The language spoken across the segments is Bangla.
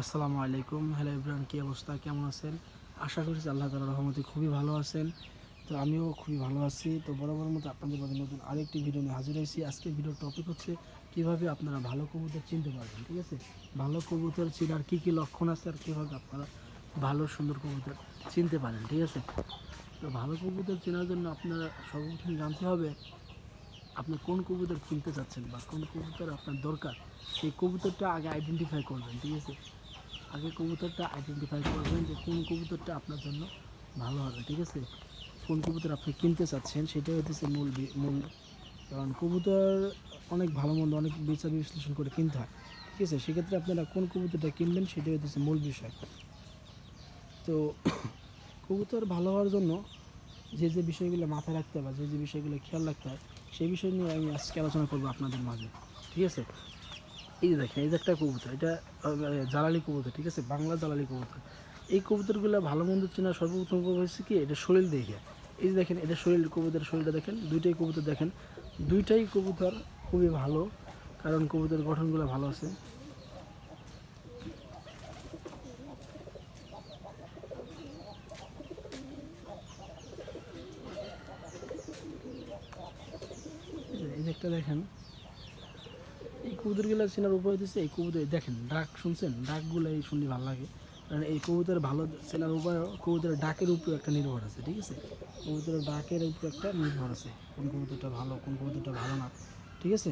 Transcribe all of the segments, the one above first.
আসসালামু আলাইকুম। হ্যালো ইব্রাহিম কী অবস্থা? কেমন আছেন? আশা করছি আল্লাহ তালা রহমতে খুবই ভালো আছেন। তো আমিও খুবই ভালো আছি। তো বরাবর মতো আপনাদের মাঝে নতুন আরেকটি ভিডিও নিয়ে হাজির হয়েছি। আজকে ভিডিওর টপিক হচ্ছে কীভাবে আপনারা ভালো কবুতর চিনতে পারবেন, ঠিক আছে? ভালো কবুতর চিনার কী কী লক্ষণ আছে আর কীভাবে আপনারা ভালো, সুন্দর কবুতর চিনতে পারেন, ঠিক আছে? তো ভালো কবুতর চেনার জন্য আপনারা সর্বপ্রথম জানতে হবে, আপনি কোন কবুতর কিনতে চাচ্ছেন বা কোন কবুতর আপনার দরকার, সেই কবুতরটা আগে আইডেন্টিফাই করবেন, ঠিক আছে? আগে কবুতরটা আইডেন্টিফাই করবেন যে কোন কবুতরটা আপনার জন্য ভালো হবে, ঠিক আছে? কোন কবুতর আপনি কিনতে চাচ্ছেন সেটাই হচ্ছে মূল মূল। কারণ কবুতর অনেক ভালো মন্দ, অনেক বিচার বিশ্লেষণ করে কিনতে হয়, ঠিক আছে? সেক্ষেত্রে আপনারা কোন কবুতরটা কিনবেন সেটাই হচ্ছে মূল বিষয়। তো কবুতর ভালো হওয়ার জন্য যে যে বিষয়গুলো মাথায় রাখতে হবে, যে যে বিষয়গুলো খেয়াল রাখতে হয়, সেই বিষয় নিয়ে আমি আজকে আলোচনা করব আপনাদের মাঝে, ঠিক আছে? এই দেখেন, এই যে একটা কবুতর, এটা জ্বালালি কবুতর, ঠিক আছে? বাংলা জ্বালালি কবুতর। এই কবুতরগুলো ভালো মন্দ চেনা সর্বপ্রথম হচ্ছে কি? এটা শরীর দেখে। এই যে দেখেন, এটা শরীর কবুতরের শরীরটা দেখেন, দুইটাই কবুতর দেখেন। দুইটাই কবুতর খুবই ভালো, কারণ কবুতরের গঠনগুলো ভালো আছে। এই একটা দেখেন এই কবুতরগুলো চেনার উপায় হচ্ছে এই কবুতর দেখেন, ডাক শুনছেন? ডাকগুলো এই শুনলে ভালো লাগে। কারণ এই কবুতর ভালো চেনার উপায়, কবুতরের ডাকের উপর একটা নির্ভর আছে, ঠিক আছে? কবুতরের ডাকের উপর একটা নির্ভর আছে, কোন কবুতরটা ভালো, কোন কবুতরটা ভালো না, ঠিক আছে?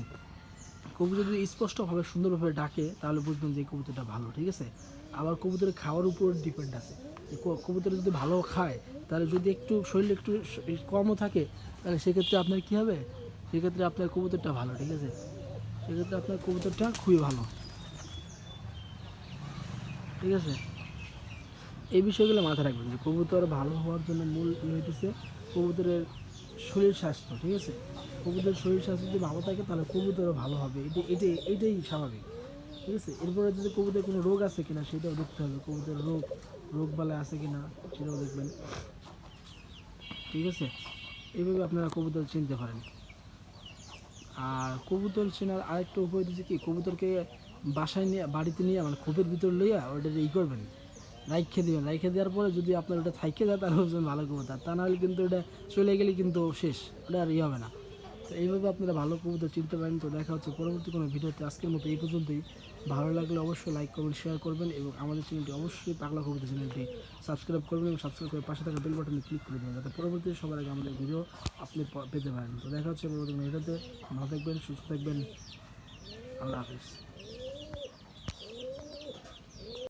কবুতর যদি স্পষ্টভাবে, সুন্দরভাবে ডাকে, তাহলে বুঝবেন যে এই কবুতরটা ভালো, ঠিক আছে? আবার কবুতরের খাওয়ার উপর ডিপেন্ড আছে। কবুতর যদি ভালো খায়, তাহলে যদি একটু শরীর একটু কমও থাকে, তাহলে সেক্ষেত্রে আপনার কী হবে? সেক্ষেত্রে আপনার কবুতরটা ভালো, ঠিক আছে? সেক্ষেত্রে আপনার কবুতরটা খুবই ভালো। ঠিক আছে? এই বিষয়গুলো মাথায় রাখবেন যে কবুতর ভালো হওয়ার জন্য মূল হইতেছে কবুতরের শরীর স্বাস্থ্য, ঠিক আছে? কবুতরের শরীর স্বাস্থ্য যদি ভালো থাকে, তাহলে কবুতরও ভালো হবে। এটা এটাই এটাই স্বাভাবিক, ঠিক আছে? এরপরে যদি কবুতরের কোনো রোগ আছে কিনা, সেটাও দেখতে হবে। কবুতরের রোগ রোগ বালা আছে কিনা, সেটাও দেখবেন। ঠিক আছে? এইভাবে আপনারা কবুতর চিনতে পারেন। আর কবুতর চেনার আরেকটা উপায় দিচ্ছে কি, কবুতরকে বাসায় নিয়ে, বাড়িতে নিয়ে মানে খোপের ভিতর লইয়া ওটা ই করবেন। রাইখে দেবেন। রাইখে দেওয়ার পরে যদি আপনার ওটা থাইকে যায়, তাহলে ভালো কবুতর। তা নাহলে কিন্তু ওটা চলে গেলে কিন্তু শেষ। ওটা আর ই হবে না। তো এইভাবে আপনারা ভালো কবিতা চিনতে পারেন। তো দেখা হচ্ছে পরবর্তী কোনো ভিডিওতে। আজকের মতো এই পর্যন্তই। ভালো লাগলে অবশ্যই লাইক করবেন শেয়ার করবেন এবং আমাদের চ্যানেলটি অবশ্যই পাগলা কবিতা চ্যানেলটি সাবস্ক্রাইব করবেন এবং সাবস্ক্রাইব করে পাশে থাকা বেল বাটনে ক্লিক করে দেবেন। যাতে পরবর্তী সবার আগে আমাদের ভিডিও আপনি পেতে পারেন। তো দেখা হচ্ছে পরবর্তী ভিডিওতে। ভালো থাকবেন, সুস্থ থাকবেন। আল্লাহ হাফিজ।